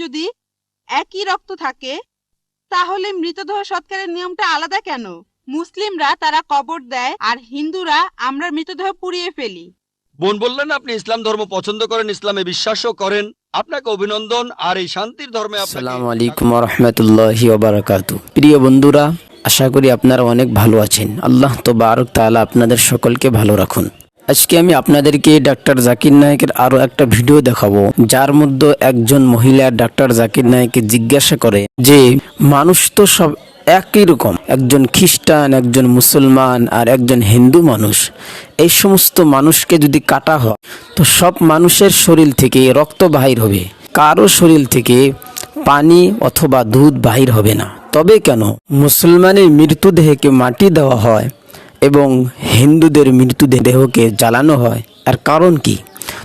যদি একই রক্ত থাকে তাহলে মৃতদেহ সৎকারের নিয়মটা আলাদা কেন? মুসলিমরা তারা কবর দেয় আর হিন্দুরা আমরা মৃতদেহ পুড়িয়ে ফেলি। বোন বললেন আপনি ইসলাম ধর্ম পছন্দ করেন ইসলামে বিশ্বাসও করেন। আপনাকে অভিনন্দন আর এই শান্তির ধর্মে আসসালামু আলাইকুম রহমতুল্লাহি প্রিয় বন্ধুরা আশা করি আপনারা অনেক ভালো আছেন। আল্লাহ তো বারক তাআলা আপনাদের সকলকে ভালো রাখুন। আজকে আমি আপনাদেরকে ডাক্তার জাকির নায়কের আরও একটা ভিডিও দেখাবো, যার মধ্যে একজন মহিলা ডাক্তার জাকির নায়ককে জিজ্ঞাসা করে যে, মানুষ তো সব একই রকম, একজন খ্রিস্টান, একজন মুসলমান আর একজন হিন্দু মানুষ। এই সমস্ত মানুষকে যদি কাটা হয়, তো সব মানুষের শরীর থেকে রক্ত বাহির হবে। কারও শরীর থেকে পানি অথবা দুধ বাহির হবে না। তবে কেন? মুসলমানের মৃতদেহকে মাটি দেওয়া হয় এবং হিন্দুদের মৃতদেহকে জ্বালানো হয়। আর কারণ কি?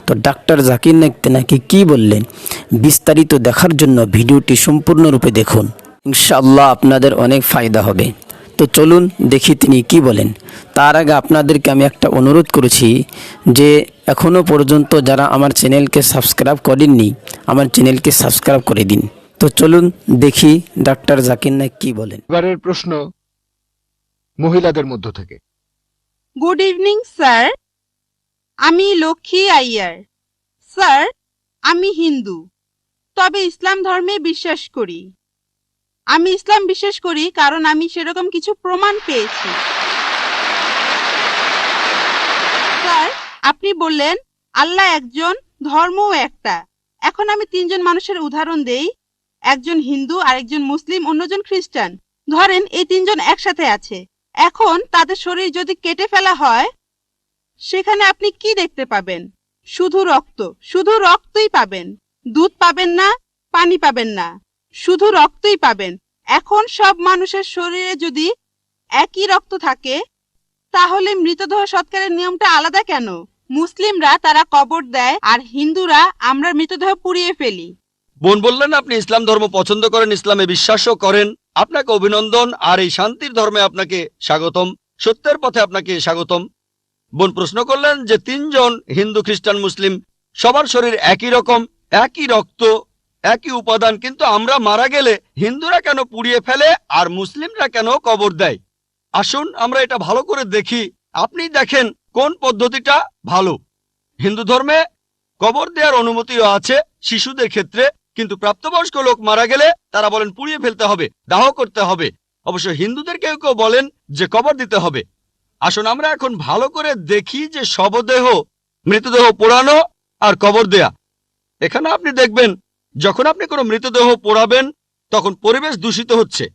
তো ডাক্তার জাকির নাইক তেনাকে কি বললেন? বিস্তারিত দেখার জন্য ভিডিওটি সম্পূর্ণরূপে দেখুন। ইনশাআল্লাহ আপনাদের অনেক ফায়দা হবে। তো চলুন দেখি তিনি কি বলেন। তার আগে আপনাদেরকে আমি একটা অনুরোধ করেছি যে এখনও পর্যন্ত যারা আমার চ্যানেলকে সাবস্ক্রাইব করেননি, আমার চ্যানেলকে সাবস্ক্রাইব করে দিন। তো চলুন দেখি ডাক্তার জাকির নাইক কি বলেন। এবারের প্রশ্ন মহিলাদের মধ্য থেকে। গুড ইভিনিং স্যার আমি লক্ষ্মী আইয়ার। স্যার আমি হিন্দু। তবে ইসলাম ধর্মে বিশ্বাস করি। আমি ইসলাম বিশ্বাস করি কারণ আমি সেরকম কিছু প্রমাণ পেয়েছি। স্যার আপনি বললেন, আল্লাহ একজন, ধর্মও একটা। এখন আমি তিনজন মানুষের উদাহরণ দেই। একজন হিন্দু, আরেকজন মুসলিম, অন্যজন খ্রিস্টান। ধরেন, এই তিনজন একসাথে আছে। এখন তাদের শরীর যদি কেটে ফেলা হয়, সেখানে আপনি কি দেখতে পাবেন? শুধু রক্ত, শুধু রক্তই পাবেন। দুধ পাবেন না, পানি পাবেন না। শুধু রক্তই পাবেন। এখন সব মানুষের শরীরে যদি একই রক্ত থাকে, তাহলে মৃতদেহ সৎকারের নিয়মটা আলাদা কেন? মুসলিমরা তারা কবর দেয় আর হিন্দুরা আমরা মৃতদেহ পুড়িয়ে ফেলি। বোন বললেন আপনি ইসলাম ধর্ম পছন্দ করেন, ইসলামে বিশ্বাসও করেন। আপনাকে অভিনন্দন আর এই শান্তির ধর্মে আপনাকে স্বাগতম, সত্যের পথে আপনাকে স্বাগতম। বোন প্রশ্ন করলেন যে তিনজন হিন্দু, খ্রিস্টান, মুসলিম সবার শরীর একই রকম, একই রক্ত, একই উপাদান, কিন্তু আমরা মারা গেলে হিন্দুরা কেন পুড়িয়ে ফেলে আর মুসলিমরা কেন কবর দেয়? আসুন আমরা এটা ভালো করে দেখি। আপনি দেখেন কোন পদ্ধতিটা ভালো। হিন্দু ধর্মে কবর দেওয়ার অনুমতিও আছে শিশুদের ক্ষেত্রে। কিন্তু প্রাপ্তবয়স্ক লোক মারা গেলে তারা বলেন পুড়িয়ে ফেলতে হবে, দাহ করতে হবে। অবশ্য হিন্দুদের কেউ কেউ বলেন যে কবর দিতে হবে। আসুন আমরা এখন ভালো করে দেখি যে শবদেহ, মৃতদেহ পোড়ানো আর কবর দেয়া। এখানে আপনি দেখবেন, যখন আপনি কোনো মৃতদেহ পোড়াবেন, তখন পরিবেশ দূষিত হচ্ছে।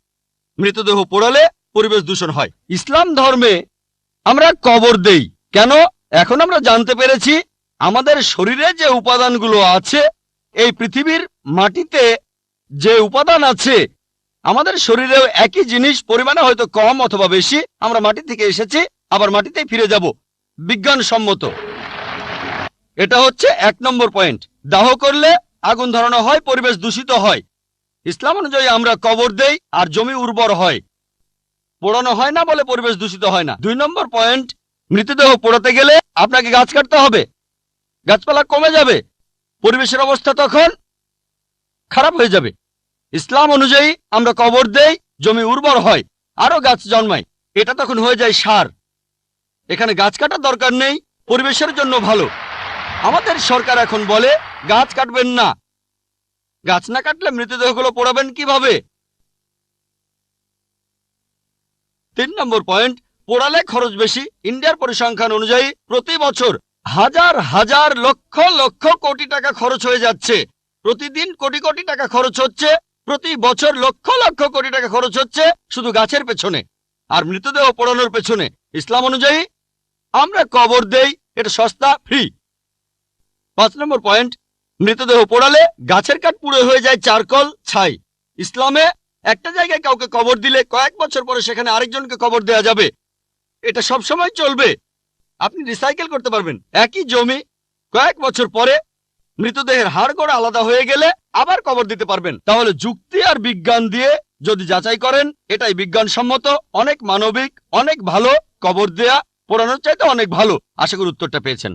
মৃতদেহ পোড়ালে পরিবেশ দূষণ হয়। ইসলাম ধর্মে আমরা কবর দেই। কেন? এখন আমরা জানতে পেরেছি, আমাদের শরীরে যে উপাদানগুলো আছে এই পৃথিবীর মাটিতে যে উপাদান আছে, আমাদের শরীরেও একই জিনিস পরিমাণে হয়তো কম অথবা বেশি, আমরা মাটি থেকে এসেছি, আবার মাটিতেই ফিরে যাব, বিজ্ঞানসম্মত। এটা হচ্ছে এক নম্বর পয়েন্ট। দাহ করলে আগুন ধরানো হয়, পরিবেশ দূষিত হয়। ইসলাম অনুযায়ী আমরা কবর দেই আর জমি উর্বর হয়। পোড়ানো হয় না বলে পরিবেশ দূষিত হয় না। দুই নম্বর পয়েন্ট, মৃতদেহ পোড়াতে গেলে আপনাকে গাছ কাটতে হবে। গাছপালা কমে যাবে। পরিবেশের অবস্থা তখন খারাপ হয়ে যাবে। ইসলাম অনুযায়ী আমরা কবর দেই, জমি উর্বর হয় আরও গাছ জন্মায়। এটা তখন হয়ে যায় সার। এখানে গাছ কাটার দরকার নেই, পরিবেশের জন্য ভালো। আমাদের সরকার এখন বলে, গাছ কাটবেন না। গাছ না কাটলে মৃতদেহগুলো পোড়াবেন কীভাবে? তিন নম্বর পয়েন্ট, পোড়ালে খরচ বেশি। ইন্ডিয়ার পরিসংখ্যান অনুযায়ী প্রতি বছর হাজার হাজার লক্ষ লক্ষ কোটি টাকা খরচ হয়ে যাচ্ছে। প্রতিদিন কোটি কোটি টাকা খরচ হচ্ছে। প্রতি বছর লক্ষ লক্ষ কোটি টাকা খরচ হচ্ছে শুধু গাছের পেছনে আর মৃতদেহ পোড়ানোর পেছনে। ইসলাম অনুযায়ী আমরা কবর দেই, এটা সস্তা ফ্রি পাঁচ নম্বর পয়েন্ট মৃতদেহ পোড়ালে গাছের কাঠ পুড়ে হয়ে যায় চারকল ছাই। ইসলামে একটা জায়গায় কাউকে কবর দিলে কয়েক বছর পরে সেখানে আরেকজনকে কবর দেয়া যাবে। এটা সব সময় চলবে। আপনি রিসাইকেল করতে পারবেন। একই জমি, কয়েক বছর পরে মৃতদেহের হাড় আলাদা হয়ে গেলে আবার কবর দিতে পারবেন। তাহলে যুক্তি আর বিজ্ঞান দিয়ে যদি যাচাই করেন, এটাই বিজ্ঞানসম্মত। অনেক মানবিক, অনেক ভালো কবর দেয়া, পোড়ানোর চাইতে অনেক ভালো। আশা করি উত্তরটা পেয়েছেন।